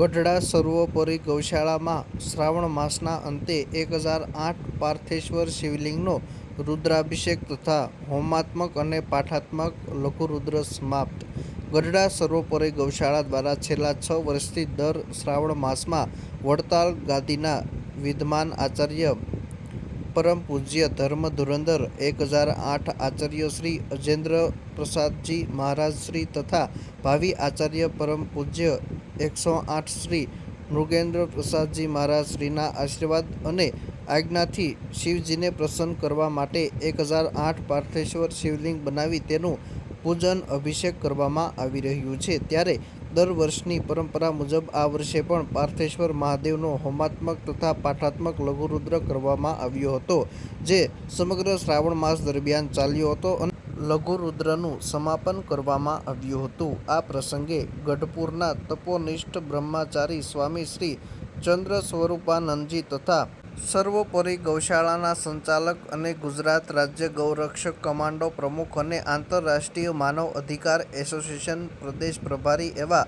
ગઢડા સર્વોપરી ગૌશાળામાં શ્રાવણ માસના અંતે એક હજાર આઠ પાર્થેશ્વર શિવલિંગનો રુદ્રાભિષેક તથા હોમાત્મક અને પાઠાત્મક લઘુરુદ્ર સમાપ્ત. ગઢડા સર્વોપરી ગૌશાળા દ્વારા છેલ્લા છ વર્ષથી દર શ્રાવણ માસમાં વડતાલ ગાદીના વિદ્યમાન આચાર્ય પરમ પૂજ્ય ધર્મ ધુરંધર એક હજાર આઠ આચાર્ય શ્રી અજેન્દ્ર પ્રસાદજી મહારાજ શ્રી તથા ભાવિ આચાર્ય પરમ પૂજ્ય એકસો આઠ શ્રી મૃગેન્દ્ર પ્રસાદજી મહારાજ શ્રીના આશીર્વાદ અને આજ્ઞાથી શિવજીને પ્રસન્ન કરવા માટે એક હજાર આઠ પાર્થેશ્વર શિવલિંગ બનાવી તેનું પૂજન અભિષેક કરવામાં આવી રહ્યું છે. ત્યારે દર વર્ષની પરંપરા મુજબ આ વર્ષે પણ પાર્થેશ્વર મહાદેવનો હોમાત્મક તથા પાઠાત્મક લઘુરુદ્ર કરવામાં આવ્યો હતો, જે સમગ્ર શ્રાવણ માસ દરમિયાન ચાલ્યો હતો અને લઘુરુદ્રનું સમાપન કરવામાં આવ્યું હતું. આ પ્રસંગે ગઢપુરના તપોનિષ્ઠ બ્રહ્મચારી સ્વામી શ્રી ચંદ્ર સ્વરૂપાનંદજી તથા સર્વોપરી ગૌશાળાના સંચાલક અને ગુજરાત રાજ્ય ગૌરક્ષક કમાન્ડો પ્રમુખ અને આંતરરાષ્ટ્રીય માનવ અધિકાર એસોસિએશન પ્રદેશ પ્રભારી એવા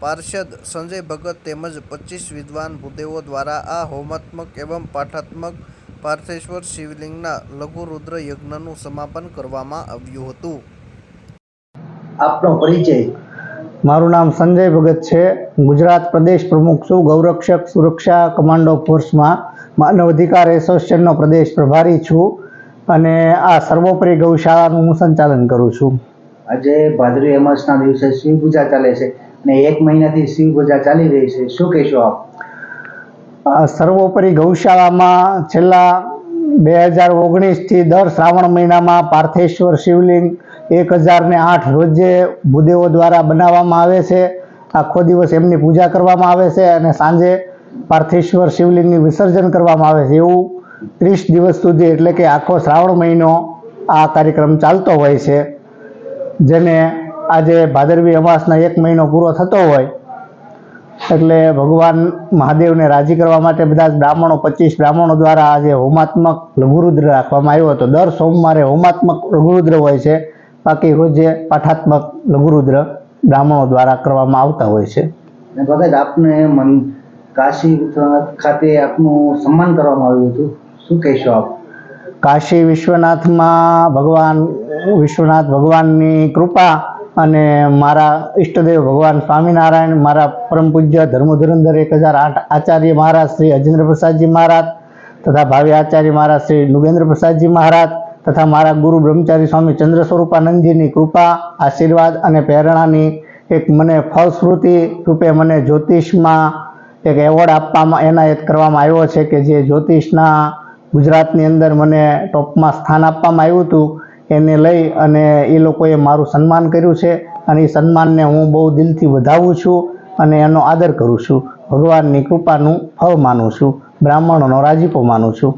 પાર્ષદ સંજય ભગત તેમજ પચીસ વિદ્વાન ભૂદેવો દ્વારા આ હોમાત્મક એવં પાઠાત્મક પાર્થેશ્વર શિવલિંગના લઘુરુદ્ર યજ્ઞનું સમાપન કરવામાં આવ્યું હતું. આપનો પરિચય. મારું નામ સંજય ભગત છે. ગુજરાત પ્રદેશ પ્રમુખ છું. ગૌરક્ષક સુરક્ષા કમાન્ડો ફોર્સમાં માનવ અધિકાર એસોસિએશનનો પ્રદેશ પ્રભારી છું અને આ સર્વોપરી ગૌશાળાનું હું સંચાલન કરું છું. આજે ભાદરવી અમાસના દિવસે શિવ પૂજા ચાલે છે અને એક મહિનાથી શિવ પૂજા ચાલી રહી છે. શું કહેશો આપ? સર્વોપરી ગૌશાળામાં છેલ્લા બે હજાર ઓગણીસથી દર શ્રાવણ મહિનામાં પાર્થેશ્વર શિવલિંગ એક હજાર ને આઠ રોજે ભૂદેવો દ્વારા બનાવવામાં આવે છે. આખો દિવસ એમની પૂજા કરવામાં આવે છે અને સાંજે પાર્થેશ્વર શિવલિંગની વિસર્જન કરવામાં આવે છે એવું ત્રીસ દિવસ સુધી એટલે કે આખો શ્રાવણ મહિનો આ કાર્યક્રમ ચાલતો હોય છે. જેને આજે ભાદરવી અમાસના એક મહિનો પૂરો થતો હોય. એટલે ભગવાન મહાદેવને રાજી કરવા માટે બધા બ્રાહ્મણો, પચીસ બ્રાહ્મણો દ્વારા આજે હોમાત્મક લઘુરુદ્ર રાખવામાં આવ્યો હતો. દર સોમવારે હોમાત્મક લઘુરુદ્ર હોય છે. બાકી રોજે પાઠાત્મક લઘુરુદ્ર બ્રાહ્મણો દ્વારા કરવામાં આવતા હોય છે. આપને મન કાશી વિશ્વનાથ ખાતે આપનું સન્માન કરવામાં આવ્યું હતું. શું કહેશો આપ? કાશી વિશ્વનાથમાં ભગવાન, વિશ્વનાથ ભગવાનની કૃપા અને મારા ઈષ્ટદેવ ભગવાન સ્વામિનારાયણ, મારા પરમ પૂજ્ય ધર્મધુરંધર એક હજાર આઠ આચાર્ય મહારાજ શ્રી અજેન્દ્ર પ્રસાદજી મહારાજ તથા ભાવિ આચાર્ય મહારાજ શ્રી નુગેન્દ્ર પ્રસાદજી મહારાજ તથા મારા ગુરુ બ્રહ્મચારી સ્વામી ચંદ્ર સ્વરૂપાનંદજીની કૃપા, આશીર્વાદ અને પ્રેરણાની એક મને ફળશ્રુતિ રૂપે મને જ્યોતિષમાં એક એવોર્ડ આપવામાં એનાયત કરવામાં આવ્યો છે કે જે જ્યોતિષના ગુજરાતની અંદર મને ટોપમાં સ્થાન આપવામાં આવ્યું હતું, એને લઈ અને એ લોકોએ મારું સન્માન કર્યું છે. અને એ સન્માનને હું બહુ દિલથી વધાવું છું અને એનો આદર કરું છું. ભગવાનની કૃપાનું ફળ માનું છું. બ્રાહ્મણોનો રાજીપો માનું છું.